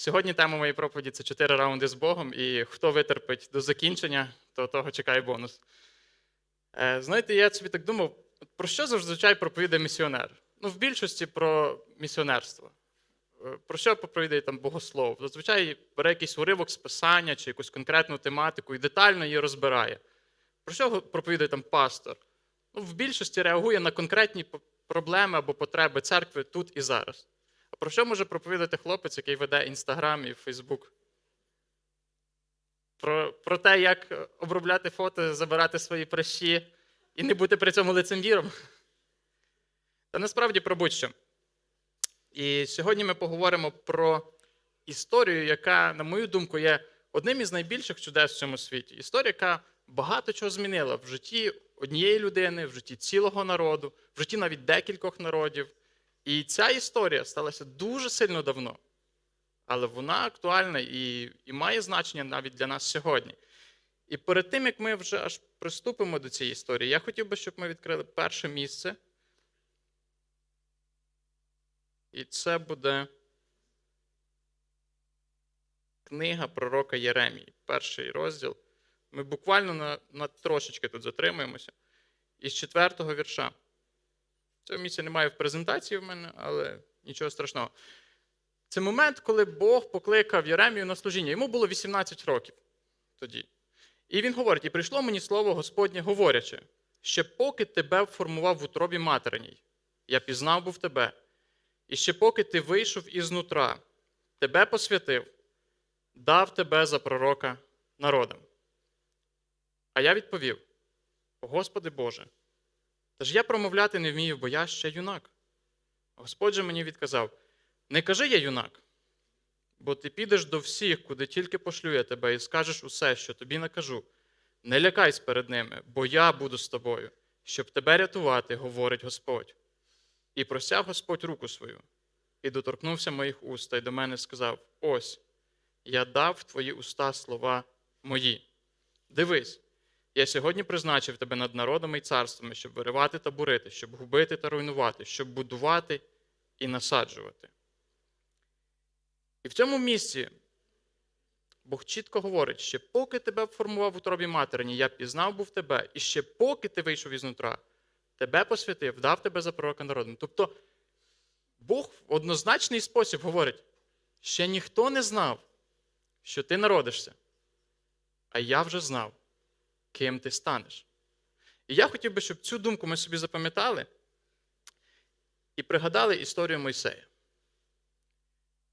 Сьогодні тема моєї проповіді це чотири раунди з Богом, і хто витерпить до закінчення, то того чекає бонус. Е, Знаєте, я собі так думав, про що зазвичай проповідає місіонер? Ну, в більшості про місіонерство. Е, Про що проповідає там богослов? Зазвичай бере якийсь уривок з писання чи якусь конкретну тематику і детально її розбирає. Про що проповідає там пастор? Ну, в більшості реагує на конкретні проблеми або потреби церкви тут і зараз. Про що може проповідати хлопець, який веде Інстаграм і Фейсбук? Про, про те, як обробляти фото, забирати свої прищі і не бути при цьому лицемвіром? Та насправді про будь-що. І сьогодні ми поговоримо про історію, яка, на мою думку, є одним із найбільших чудес в цьому світі. Історія, яка багато чого змінила в житті однієї людини, в житті цілого народу, в житті навіть декількох народів. І ця історія сталася дуже сильно давно, але вона актуальна і, і має значення навіть для нас сьогодні. І перед тим, як ми вже аж приступимо до цієї історії, я хотів би, щоб ми відкрили перше місце. І це буде книга пророка Єремії, перший розділ. Ми буквально на, на трошечки тут затримуємося. Із четвертого вірша. Цього місця немає в презентації в мене, але нічого страшного. Це момент, коли Бог покликав Єремію на служіння. Йому було 18 років тоді. І він говорить: і прийшло мені слово Господнє, говорячи, ще поки тебе формував в утробі материній, я пізнав був тебе, і ще поки ти вийшов із нутра, тебе посвятив, дав тебе за пророка народам. А я відповів: Господи Боже, та ж я промовляти не вмію, бо я ще юнак. Господь же мені відказав: Не кажи я юнак, бо ти підеш до всіх, куди тільки пошлю я тебе, і скажеш усе, що тобі накажу. Не лякайся перед ними, бо я буду з тобою, щоб тебе рятувати, говорить Господь. І простяг Господь руку свою, і доторкнувся моїх уст, й до мене сказав: Ось, я дав твої уста слова мої. Дивись, я сьогодні призначив тебе над народами і царствами, щоб виривати та бурити, щоб губити та руйнувати, щоб будувати і насаджувати. І в цьому місці Бог чітко говорить, що поки тебе формував в утробі материні, я пізнав був тебе, і ще поки ти вийшов із нутра, тебе посвятив, дав тебе за пророка народом. Тобто Бог в однозначний спосіб говорить, ще ніхто не знав, що ти народишся, а я вже знав, ким ти станеш. І я хотів би, щоб цю думку ми собі запам'ятали і пригадали історію Мойсея.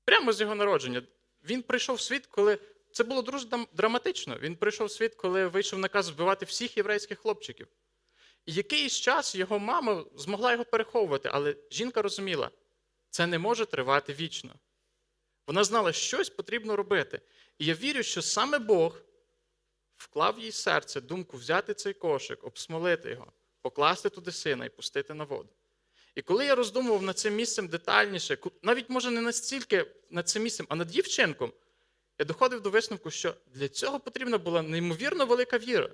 Прямо з його народження. Він прийшов в світ, коли це було дуже драматично. Він прийшов в світ, коли вийшов наказ вбивати всіх єврейських хлопчиків. І якийсь час його мама змогла його переховувати, але жінка розуміла, це не може тривати вічно. Вона знала, що щось потрібно робити. І я вірю, що саме Бог вклав їй серце думку взяти цей кошик, обсмолити його, покласти туди сина і пустити на воду. І коли я роздумував над цим місцем детальніше, навіть може не настільки над цим місцем, а над її вчинком, я доходив до висновку, що для цього потрібна була неймовірно велика віра.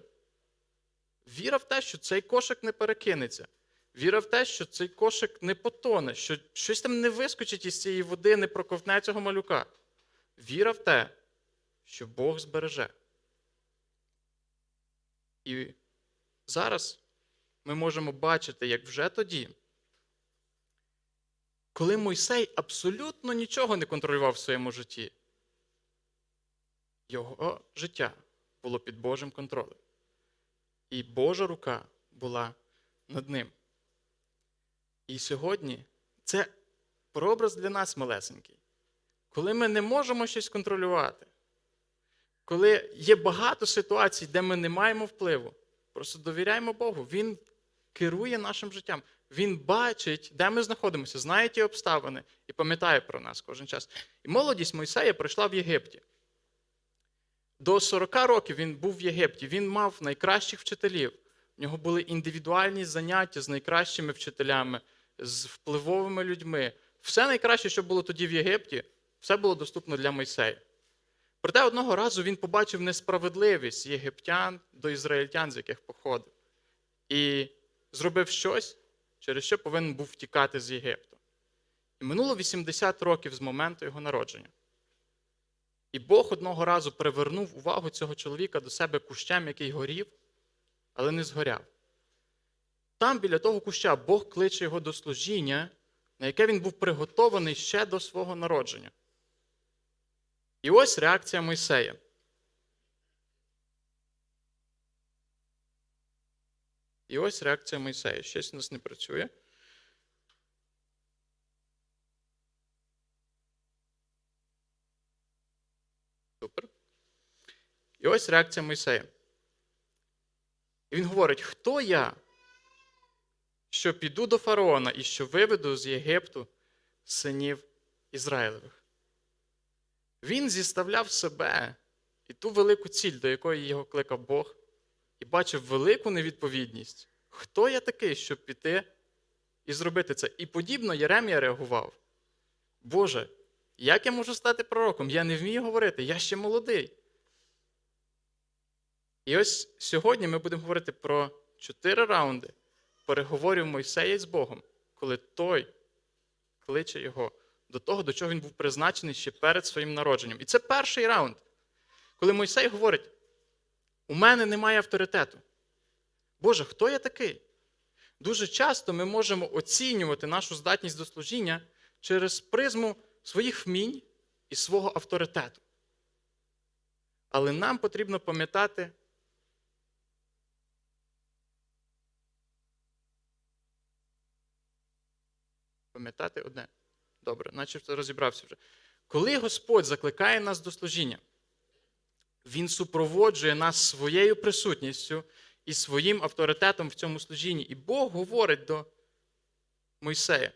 Віра в те, що цей кошик не перекинеться. Віра в те, що цей кошик не потоне, що щось там не вискочить із цієї води, не проковтне цього малюка. Віра в те, що Бог збереже. І зараз ми можемо бачити, як вже тоді, коли Мойсей абсолютно нічого не контролював в своєму житті, його життя було під Божим контролем. І Божа рука була над ним. І сьогодні це прообраз для нас малесенький. Коли ми не можемо щось контролювати, коли є багато ситуацій, де ми не маємо впливу, просто довіряємо Богу. Він керує нашим життям. Він бачить, де ми знаходимося, знає ті обставини і пам'ятає про нас кожен час. І молодість Мойсея пройшла в Єгипті. До 40 років він був в Єгипті, він мав найкращих вчителів. В нього були індивідуальні заняття з найкращими вчителями, з впливовими людьми. Все найкраще, що було тоді в Єгипті, все було доступно для Мойсея. Проте одного разу він побачив несправедливість єгиптян до ізраїльтян, з яких походив, і зробив щось, через що повинен був втікати з Єгипту. І минуло 80 років з моменту його народження. І Бог одного разу привернув увагу цього чоловіка до себе кущем, який горів, але не згоряв. Там, біля того куща, Бог кличе його до служіння, на яке він був приготований ще до свого народження. І ось реакція Мойсея. І ось реакція Мойсея. Щось у нас не працює. Супер. І ось реакція Мойсея. І він говорить: хто я, що піду до фараона і що виведу з Єгипту синів Ізраїлевих? Він зіставляв себе і ту велику ціль, до якої його кликав Бог, і бачив велику невідповідність. Хто я такий, щоб піти і зробити це? І подібно Єремія реагував. Боже, як я можу стати пророком? Я не вмію говорити, я ще молодий. І ось сьогодні ми будемо говорити про чотири раунди переговорів Мойсея з Богом, коли той кличе його до того, до чого він був призначений ще перед своїм народженням. І це перший раунд, коли Мойсей говорить: у мене немає авторитету. Боже, хто я такий? Дуже часто ми можемо оцінювати нашу здатність до служіння через призму своїх вмінь і свого авторитету. Але нам потрібно пам'ятати, пам'ятати одне. Добре, начебто розібрався вже. Коли Господь закликає нас до служіння, Він супроводжує нас своєю присутністю і своїм авторитетом в цьому служінні. І Бог говорить до Мойсея.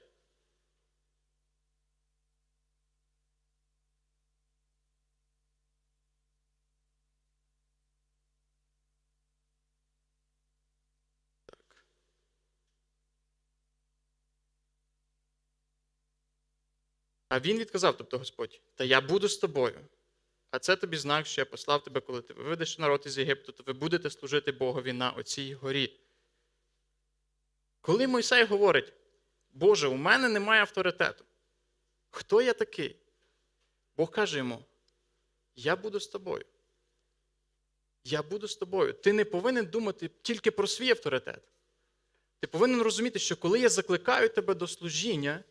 Так. А він відказав, тобто Господь, та я буду з тобою. А це тобі знак, що я послав тебе, коли ти виведеш народ із Єгипту, то ви будете служити Богові на оцій горі. Коли Мойсей говорить, Боже, у мене немає авторитету. Хто я такий? Бог каже йому: Я буду з тобою. Я буду з тобою. Ти не повинен думати тільки про свій авторитет. Ти повинен розуміти, що коли я закликаю тебе до служіння,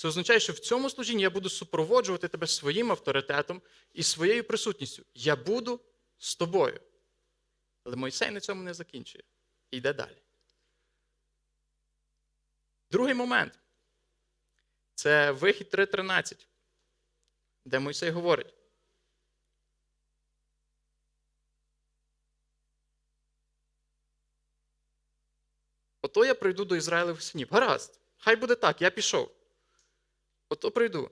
це означає, що в цьому служінні я буду супроводжувати тебе своїм авторитетом і своєю присутністю. Я буду з тобою. Але Мойсей на цьому не закінчує. Йде далі. Другий момент це вихід 3.13, де Мойсей говорить. Ото я прийду до Ізраїлевих синів. Гаразд, хай буде так, я пішов. Ото прийду.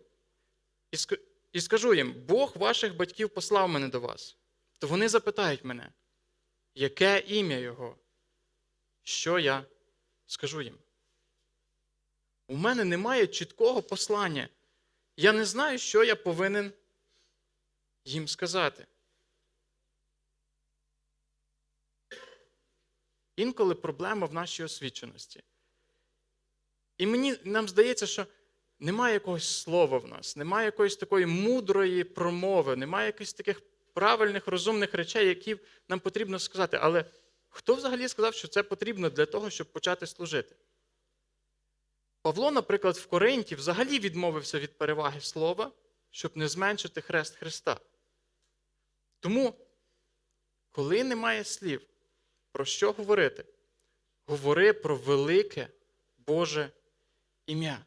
І, скажу їм: Бог ваших батьків послав мене до вас. То вони запитають мене, яке ім'я Його? Що я скажу їм? У мене немає чіткого послання. Я не знаю, що я повинен їм сказати. Інколи проблема в нашій освіченості. І мені нам здається, що немає якогось слова в нас, немає якоїсь такої мудрої промови, немає якихось таких правильних, розумних речей, які нам потрібно сказати. Але хто взагалі сказав, що це потрібно для того, щоб почати служити? Павло, наприклад, в Коринті взагалі відмовився від переваги слова, щоб не зменшити хрест Христа. Тому, коли немає слів, про що говорити? Говори про велике Боже ім'я.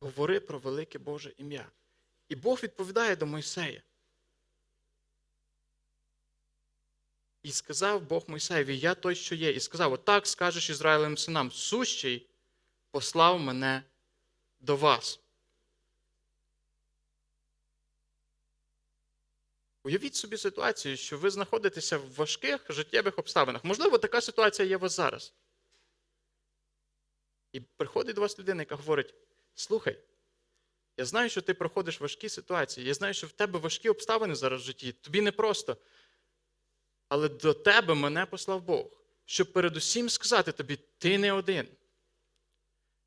Говори про велике Боже ім'я. І Бог відповідає до Мойсея. І сказав Бог Мойсеєві, я той, що є. І сказав: Отак скажеш Ізраїлем синам, сущий послав мене до вас. Уявіть собі ситуацію, що ви знаходитеся в важких життєвих обставинах. Можливо, така ситуація є у вас зараз. І приходить до вас людина, яка говорить: слухай, я знаю, що ти проходиш важкі ситуації, я знаю, що в тебе важкі обставини зараз в житті, тобі непросто. Але до тебе мене послав Бог, щоб передусім сказати тобі, ти не один.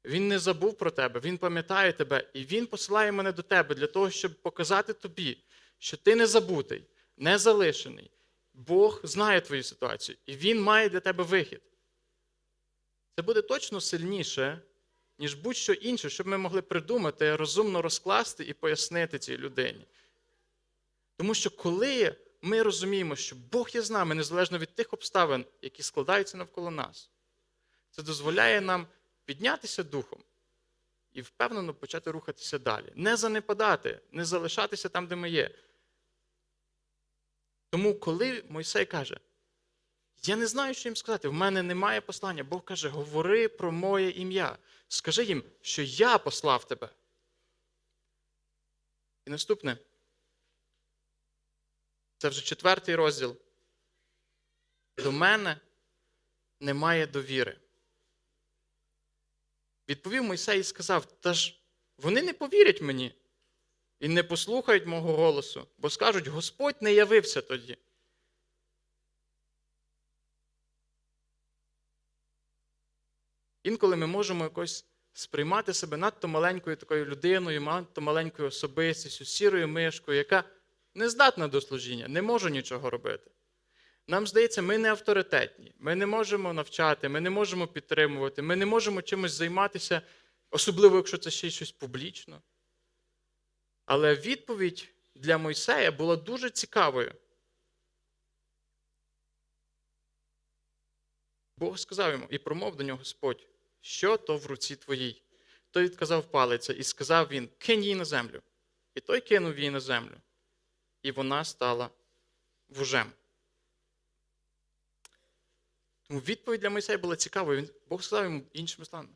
Він не забув про тебе, Він пам'ятає тебе, і Він посилає мене до тебе для того, щоб показати тобі, що ти не забутий, не залишений. Бог знає твою ситуацію, і Він має для тебе вихід. Це буде точно сильніше, ніж будь-що інше, щоб ми могли придумати, розумно розкласти і пояснити цій людині. Тому що коли ми розуміємо, що Бог є з нами, незалежно від тих обставин, які складаються навколо нас, це дозволяє нам піднятися духом і впевнено почати рухатися далі. Не занепадати, не залишатися там, де ми є. Тому, коли Мойсей каже, я не знаю, що їм сказати, в мене немає послання, Бог каже, говори про моє ім'я. Скажи їм, що я послав тебе. І наступне. Це вже четвертий розділ. До мене немає довіри. Відповів Мойсей і сказав: Та ж вони не повірять мені і не послухають мого голосу, бо скажуть, Господь не явився тоді. Інколи ми можемо якось сприймати себе надто маленькою такою людиною, надто маленькою особистістю, сірою мишкою, яка не здатна до служіння, не може нічого робити. Нам здається, ми не авторитетні, ми не можемо навчати, ми не можемо підтримувати, ми не можемо чимось займатися, особливо, якщо це ще щось публічно. Але відповідь для Мойсея була дуже цікавою. Бог сказав йому і промов до нього Господь, що то в руці твоїй. Той відказав палиця, і сказав він: кинь її на землю. І той кинув її на землю, і вона стала вужем. Тому відповідь для Мойсея була цікавою. Він, Бог сказав йому іншими словами: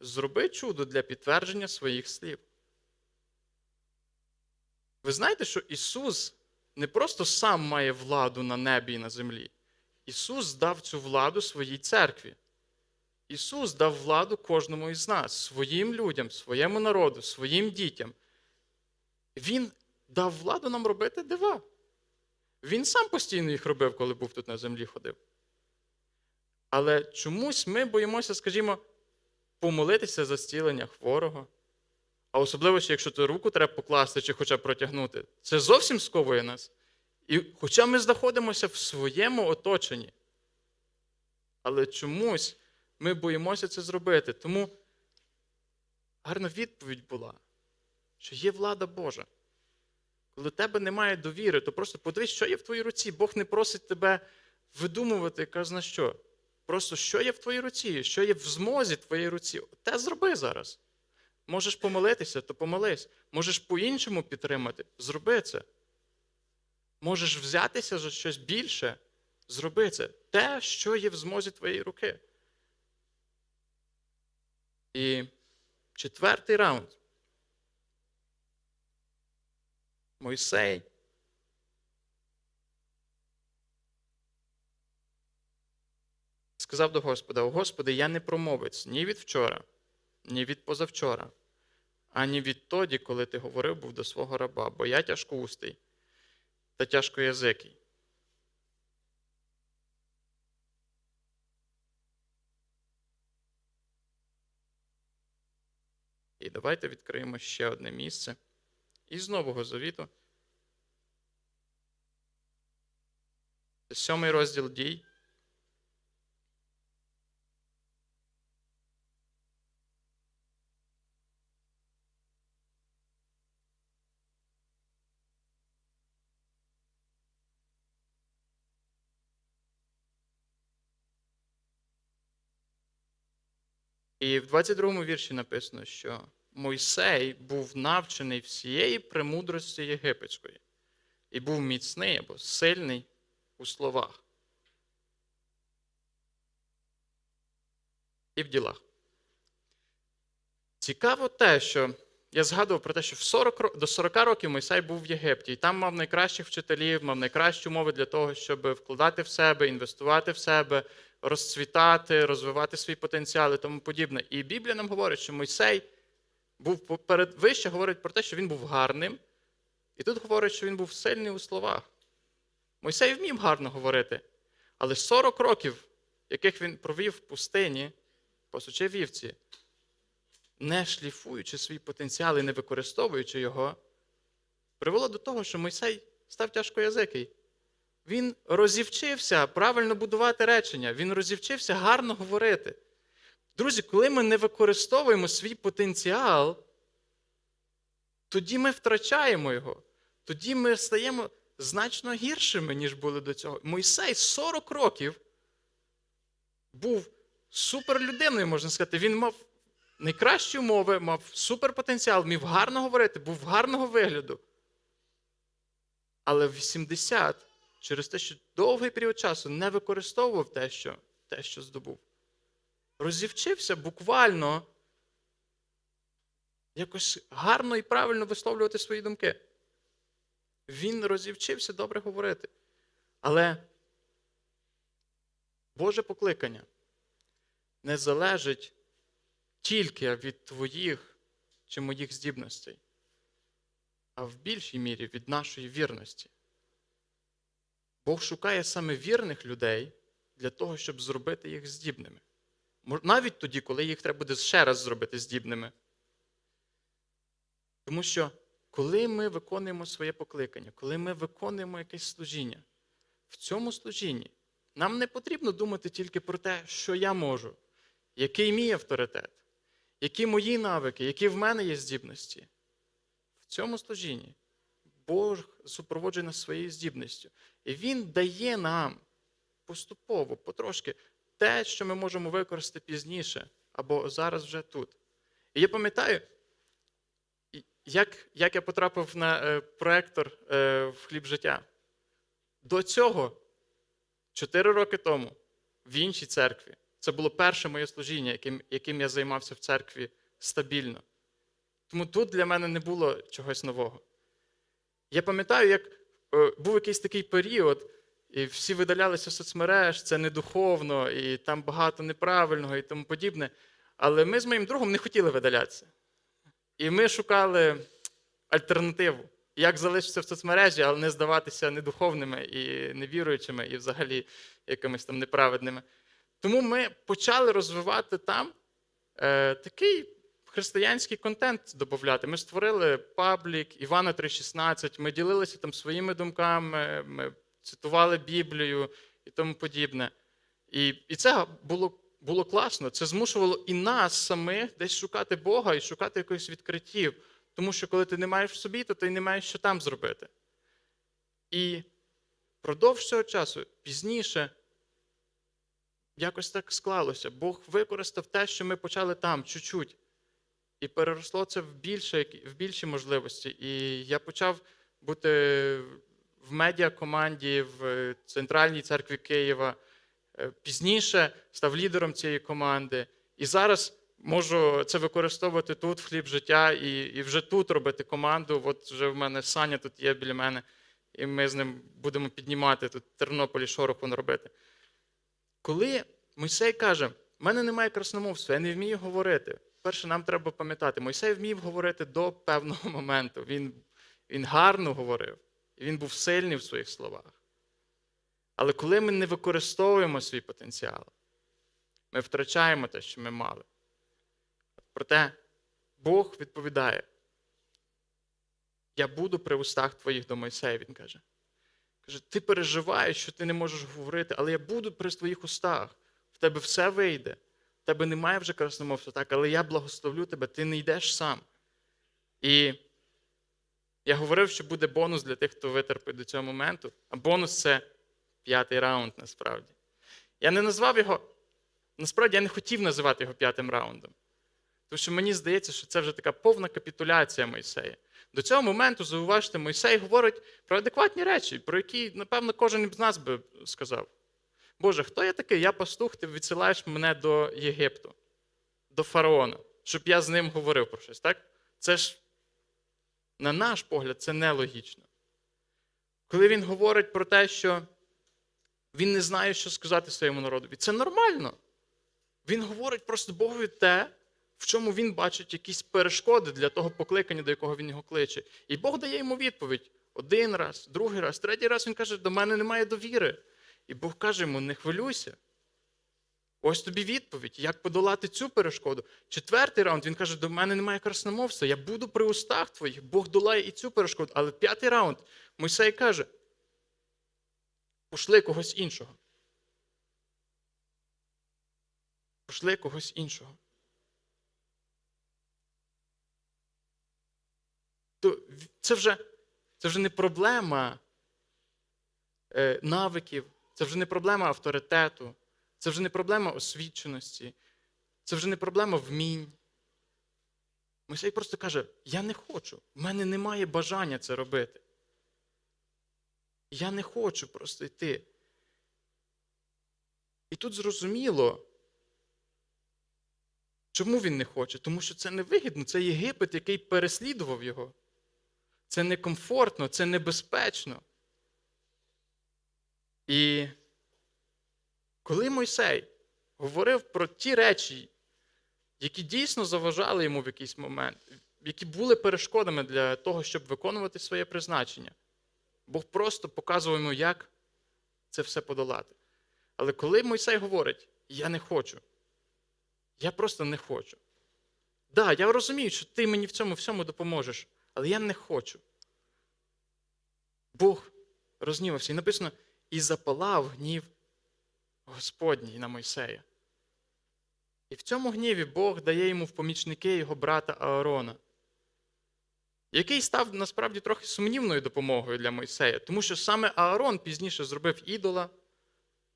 зроби чудо для підтвердження своїх слів. Ви знаєте, що Ісус не просто сам має владу на небі і на землі. Ісус дав цю владу своїй церкві. Ісус дав владу кожному із нас, своїм людям, своєму народу, своїм дітям. Він дав владу нам робити дива. Він сам постійно їх робив, коли був тут на землі ходив. Але чомусь ми боїмося, скажімо, помолитися за зцілення хворого. А особливо, якщо то руку треба покласти чи хоча б протягнути, це зовсім сковує нас. І хоча ми знаходимося в своєму оточенні, але чомусь ми боїмося це зробити. Тому гарна відповідь була, що є влада Божа. Коли тебе немає довіри, то просто подивись, що є в твоїй руці. Бог не просить тебе видумувати, казна що. Просто що є в твоїй руці, що є в змозі твоєї руці. Те зроби зараз. Можеш помолитися, то помолись. Можеш по-іншому підтримати, зроби це. Можеш взятися за щось більше, зроби це. Те, що є в змозі твоєї руки. І четвертий раунд. Мойсей. Сказав до Господа: О Господи, я не промовець ні від вчора, ні від позавчора, ані відтоді, коли ти говорив був до свого раба, бо я тяжкоустий та тяжкоязикий. І давайте відкриємо ще одне місце із Нового Завіту. Сьомий розділ дій. І в 22 вірші написано, що Мойсей був навчений всієї премудрості єгипетської і був міцний або сильний у словах і в ділах. Цікаво те, що я згадував про те, що в 40, до 40 років Мойсей був в Єгипті, і там мав найкращих вчителів, мав найкращі умови для того, щоб вкладати в себе, інвестувати в себе, розцвітати, розвивати свій потенціал і тому подібне. І Біблія нам говорить, що Мойсей був перед вище говорить про те, що він був гарним, і тут говорить, що він був сильний у словах. Мойсей вмів гарно говорити, але 40 років, яких він провів в пустині, пасучи вівці, не шліфуючи свій потенціал і не використовуючи його, привело до того, що Мойсей став тяжкоязикий. Він розівчився правильно будувати речення, він розівчився гарно говорити. Друзі, коли ми не використовуємо свій потенціал, тоді ми втрачаємо його. Тоді ми стаємо значно гіршими, ніж були до цього. Мойсей 40 років був суперлюдиною, можна сказати. Він мав найкращі умови, мав суперпотенціал, міг гарно говорити, був гарного вигляду. Але в 80, через те, що довгий період часу не використовував те, що, те, що здобув, розівчився буквально якось гарно і правильно висловлювати свої думки. Він розівчився добре говорити. Але Боже покликання не залежить тільки від твоїх чи моїх здібностей, а в більшій мірі від нашої вірності. Бог шукає саме вірних людей для того, щоб зробити їх здібними. Навіть тоді, коли їх треба буде ще раз зробити здібними. Тому що коли ми виконуємо своє покликання, коли ми виконуємо якесь служіння, в цьому служінні нам не потрібно думати тільки про те, що я можу, який мій авторитет, які мої навики, які в мене є здібності. В цьому служінні Бог супроводжує нас своєю здібністю. І Він дає нам поступово, потрошки, те, що ми можемо використати пізніше, або зараз вже тут. І я пам'ятаю, як, як я потрапив на е, проектор е, в хліб життя. До цього, 4 роки тому, в іншій церкві, це було перше моє служіння, яким, яким я займався в церкві стабільно. Тому тут для мене не було чогось нового. Я пам'ятаю, як е, був якийсь такий період, і всі видалялися з соцмереж, це недуховно, і там багато неправильного і тому подібне. Але ми з моїм другом не хотіли видалятися. І ми шукали альтернативу, як залишитися в соцмережі, але не здаватися недуховними і невіруючими, і взагалі якимись там неправедними. Тому ми почали розвивати там е, такий християнський контент додати. Ми створили паблік Івана 3.16, ми ділилися там своїми думками, ми цитували Біблію і тому подібне. І, і це було, було класно. Це змушувало і нас самих десь шукати Бога і шукати якихось відкриттів. Тому що коли ти не маєш в собі, то ти не маєш що там зробити. І впродовж цього часу, пізніше, якось так склалося. Бог використав те, що ми почали там, чуть-чуть. І переросло це в більше, в більші можливості. І я почав бути в медіакоманді в Центральній церкві Києва. Е, Пізніше став лідером цієї команди. І зараз можу це використовувати тут, в хліб життя, і, і вже тут робити команду. От вже в мене Саня тут є біля мене, і ми з ним будемо піднімати тут Тернополі шороху робити. Коли Мойсей каже, в мене немає красномовства, я не вмію говорити. Перше, нам треба пам'ятати, Мойсей вмів говорити до певного моменту. Він, він гарно говорив, він був сильний в своїх словах. Але коли ми не використовуємо свій потенціал, ми втрачаємо те, що ми мали. Проте Бог відповідає: Я буду при устах твоїх до Мойсея, він каже. Каже, ти переживаєш, що ти не можеш говорити, але я буду при твоїх устах. В тебе все вийде. Тебе немає вже красномовства, так, але я благословлю тебе, ти не йдеш сам. І я говорив, що буде бонус для тих, хто витерпить до цього моменту. А бонус це п'ятий раунд насправді. Я не назвав його, насправді я не хотів називати його п'ятим раундом. Тому що мені здається, що це вже така повна капітуляція Мойсея. До цього моменту, зауважте, Мойсей говорить про адекватні речі, про які, напевно, кожен з нас би сказав. Боже, хто я такий? Я пастух, ти відсилаєш мене до Єгипту, до фараона, щоб я з ним говорив про щось, так? Це ж, на наш погляд, це нелогічно. Коли він говорить про те, що він не знає, що сказати своєму народові, це нормально. Він говорить просто Богові те, в чому він бачить якісь перешкоди для того покликання, до якого він його кличе. І Бог дає йому відповідь один раз, другий раз, третій раз він каже, до мене немає довіри. І Бог каже йому: не хвилюйся. Ось тобі відповідь, як подолати цю перешкоду. Четвертий раунд він каже: до мене немає красномовства, я буду при устах твоїх, Бог долає і цю перешкоду. Але п'ятий раунд Мойсей каже: пошли когось іншого. Пошли когось іншого. То це вже, це вже не проблема е, навиків, це вже не проблема авторитету, це вже не проблема освіченості, це вже не проблема вмінь. Мойсей просто каже: я не хочу, в мене немає бажання це робити. Я не хочу просто йти. І тут зрозуміло, чому він не хоче? Тому що це невигідно, це Єгипет, який переслідував його. Це некомфортно, це небезпечно. І коли Мойсей говорив про ті речі, які дійсно заважали йому в якийсь момент, які були перешкодами для того, щоб виконувати своє призначення, Бог просто показував йому, як це все подолати. Але коли Мойсей говорить, я не хочу, я просто не хочу. Так, да, я розумію, що ти мені в цьому всьому допоможеш, але я не хочу. Бог рознівався. І написано, і запалав гнів Господній на Мойсея. І в цьому гніві Бог дає йому в помічники його брата Аарона, який став насправді трохи сумнівною допомогою для Мойсея, тому що саме Аарон пізніше зробив ідола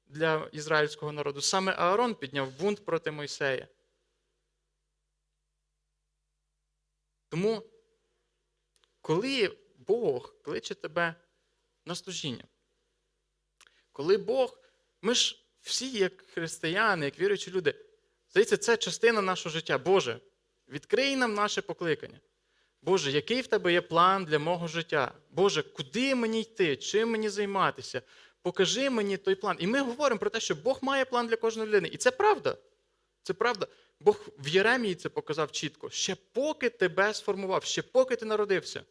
для ізраїльського народу, саме Аарон підняв бунт проти Мойсея. Тому, коли Бог кличе тебе на служіння, коли Бог, ми ж всі, як християни, як віруючі люди, здається, це частина нашого життя. Боже, відкрий нам наше покликання. Боже, який в тебе є план для мого життя? Боже, куди мені йти, чим мені займатися? Покажи мені той план. І ми говоримо про те, що Бог має план для кожної людини. І це правда. Це правда. Бог в Єремії це показав чітко. Ще поки тебе сформував, ще поки ти народився,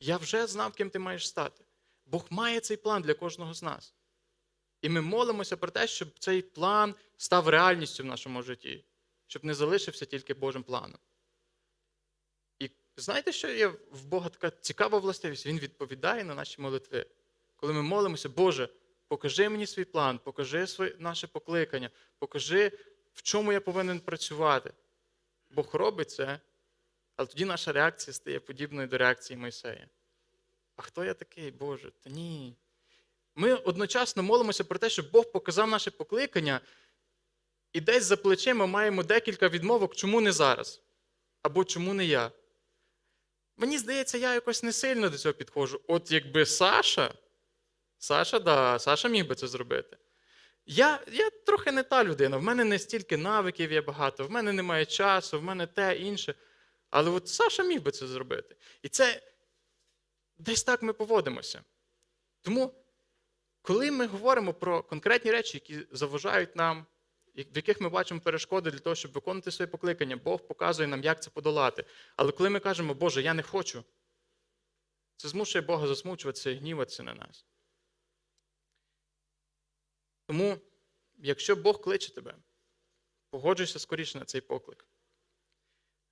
я вже знав, ким ти маєш стати. Бог має цей план для кожного з нас. І ми молимося про те, щоб цей план став реальністю в нашому житті, щоб не залишився тільки Божим планом. І знаєте, що є в Бога така цікава властивість? Він відповідає на наші молитви. Коли ми молимося, Боже, покажи мені свій план, покажи своє, наше покликання, покажи, в чому я повинен працювати. Бог робить це, але тоді наша реакція стає подібною до реакції Мойсея. А хто я такий, Боже? Та ні. Ми одночасно молимося про те, щоб Бог показав наше покликання, і десь за плечима маємо декілька відмовок, чому не зараз, або чому не я. Мені здається, я якось не сильно до цього підходжу. От якби Саша, Саша, да, Саша міг би це зробити. Я я трохи не та людина, в мене не стільки навиків є багато, в мене немає часу, в мене те інше. Але от Саша міг би це зробити. І це десь так ми поводимося. Тому, коли ми говоримо про конкретні речі, які заважають нам, в яких ми бачимо перешкоди для того, щоб виконати своє покликання, Бог показує нам, як це подолати. Але коли ми кажемо, Боже, я не хочу, це змушує Бога засмучуватися і гніватися на нас. Тому, якщо Бог кличе тебе, погоджуйся скоріше на цей поклик.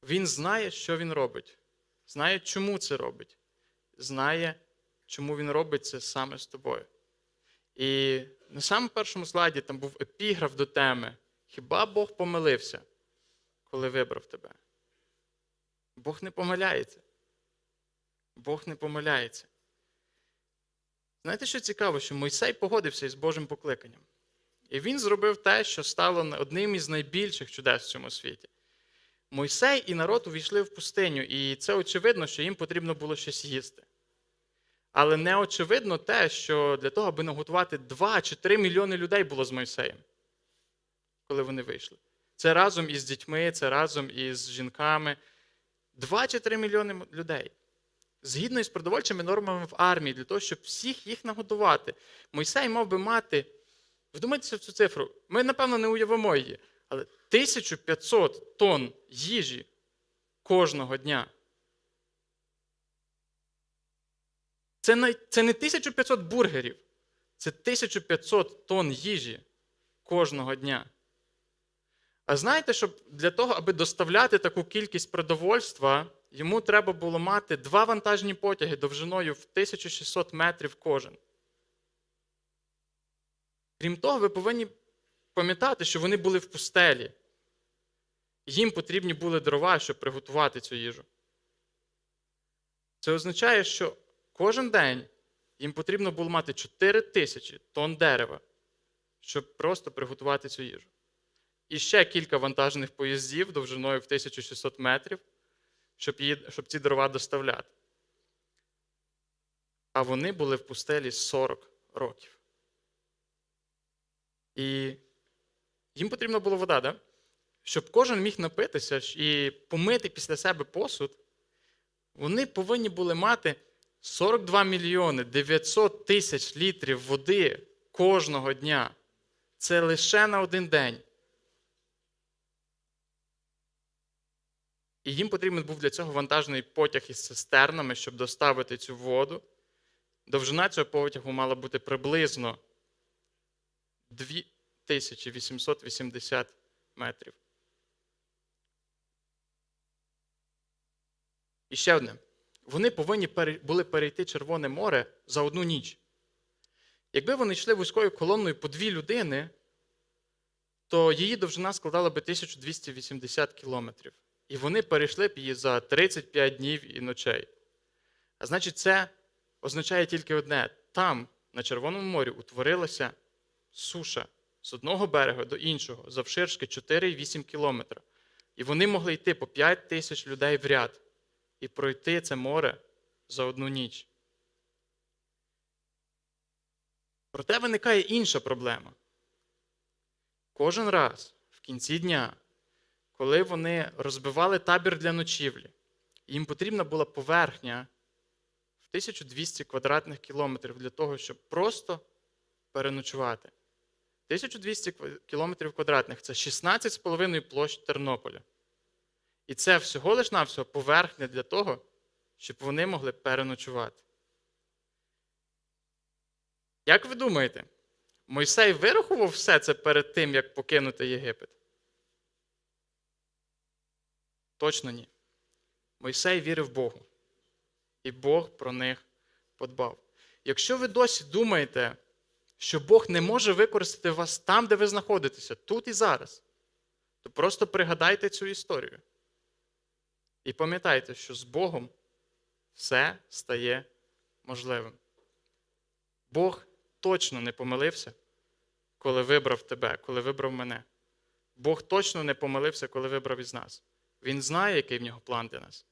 Він знає, що він робить, знає, чому це робить, знає, чому він робить це саме з тобою. І на самому першому слайді там був епіграф до теми: Хіба Бог помилився, коли вибрав тебе? Бог не помиляється. Бог не помиляється. Знаєте, що цікаво, що Мойсей погодився із Божим покликанням. І він зробив те, що стало одним із найбільших чудес в цьому світі. Мойсей і народ увійшли в пустиню, і це очевидно, що їм потрібно було щось їсти. Але не очевидно те, що для того, аби наготувати 2 чи 3 мільйони людей було з Мойсеєм, коли вони вийшли. Це разом із дітьми, це разом із жінками. 2 чи 3 мільйони людей. Згідно із продовольчими нормами в армії, для того, щоб всіх їх нагодувати, Мойсей мав би мати. Вдумайтеся в цю цифру. Ми, напевно, не уявимо її, але 1500 тонн їжі кожного дня. Це не, це не 1500 бургерів, це 1500 тонн їжі кожного дня. А знаєте, що для того, аби доставляти таку кількість продовольства, йому треба було мати два вантажні потяги довжиною в 1600 метрів кожен. Крім того, ви повинні пам'ятати, що вони були в пустелі. Їм потрібні були дрова, щоб приготувати цю їжу. Це означає, що кожен день їм потрібно було мати 4 тисячі тонн дерева, щоб просто приготувати цю їжу. І ще кілька вантажних поїздів довжиною в 1600 метрів, щоб, її, щоб ці дрова доставляти. А вони були в пустелі 40 років. І їм потрібна була вода, да? щоб кожен міг напитися і помити після себе посуд, вони повинні були мати 42 мільйони 900 тисяч літрів води кожного дня. Це лише на один день. І їм потрібен був для цього вантажний потяг із цистернами, щоб доставити цю воду. Довжина цього потягу мала бути приблизно 2880 метрів. І ще одне. Вони повинні були перейти Червоне море за одну ніч. Якби вони йшли вузькою колонною по дві людини, то її довжина складала би 1280 кілометрів. І вони перейшли б її за 35 днів і ночей. А значить, це означає тільки одне: там, на Червоному морі, утворилася суша з одного берега до іншого, завширшки 4,8 кілометра. І вони могли йти по 5 тисяч людей в ряд і пройти це море за одну ніч. Проте виникає інша проблема. Кожен раз в кінці дня, коли вони розбивали табір для ночівлі, їм потрібна була поверхня в 1200 квадратних кілометрів для того, щоб просто переночувати. 1200 кілометрів квадратних це 16,5 площ Тернополя. І це всього лиш навсього поверхня для того, щоб вони могли переночувати. Як ви думаєте, Мойсей вирахував все це перед тим, як покинути Єгипет? Точно ні. Мойсей вірив Богу. І Бог про них подбав. Якщо ви досі думаєте, що Бог не може використати вас там, де ви знаходитеся, тут і зараз, то просто пригадайте цю історію. І пам'ятайте, що з Богом все стає можливим. Бог точно не помилився, коли вибрав тебе, коли вибрав мене. Бог точно не помилився, коли вибрав із нас. Він знає, який в нього план для нас.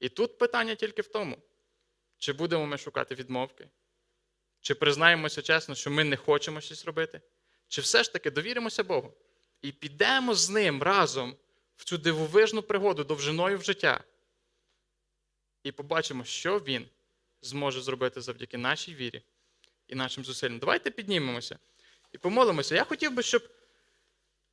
І тут питання тільки в тому, чи будемо ми шукати відмовки, чи признаємося чесно, що ми не хочемо щось робити, чи все ж таки довіримося Богу і підемо з ним разом в цю дивовижну пригоду довжиною в життя. І побачимо, що він зможе зробити завдяки нашій вірі і нашим зусиллям. Давайте піднімемося і помолимося. Я хотів би, щоб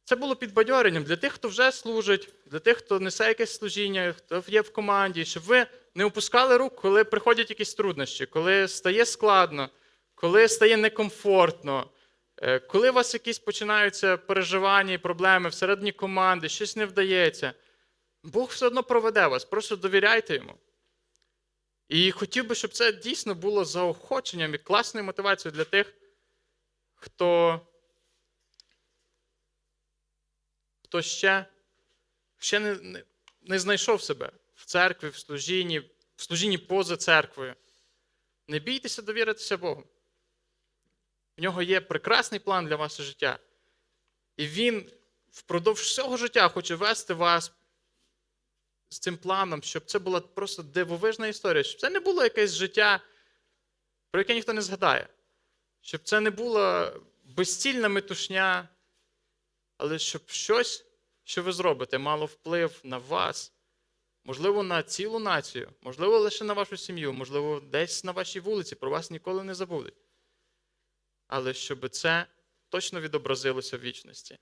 це було підбадьоренням для тих, хто вже служить, для тих, хто несе якесь служіння, хто є в команді, щоб ви не опускали рук, коли приходять якісь труднощі, коли стає складно, коли стає некомфортно. Е, коли у вас якісь починаються переживання і проблеми всередині команди, щось не вдається, Бог все одно проведе вас, просто довіряйте йому. І хотів би, щоб це дійсно було заохоченням і класною мотивацією для тих, хто хто ще ще не, не, не знайшов себе в церкві, в служінні, в служінні поза церквою. Не бійтеся довіритися Богу. В нього є прекрасний план для вашого життя. І він впродовж всього життя хоче вести вас з цим планом, щоб це була просто дивовижна історія, щоб це не було якесь життя, про яке ніхто не згадає. Щоб це не була безцільна метушня, але щоб щось, що ви зробите, мало вплив на вас, можливо, на цілу націю, можливо, лише на вашу сім'ю, можливо, десь на вашій вулиці, про вас ніколи не забудуть але щоб це точно відобразилося в вічності.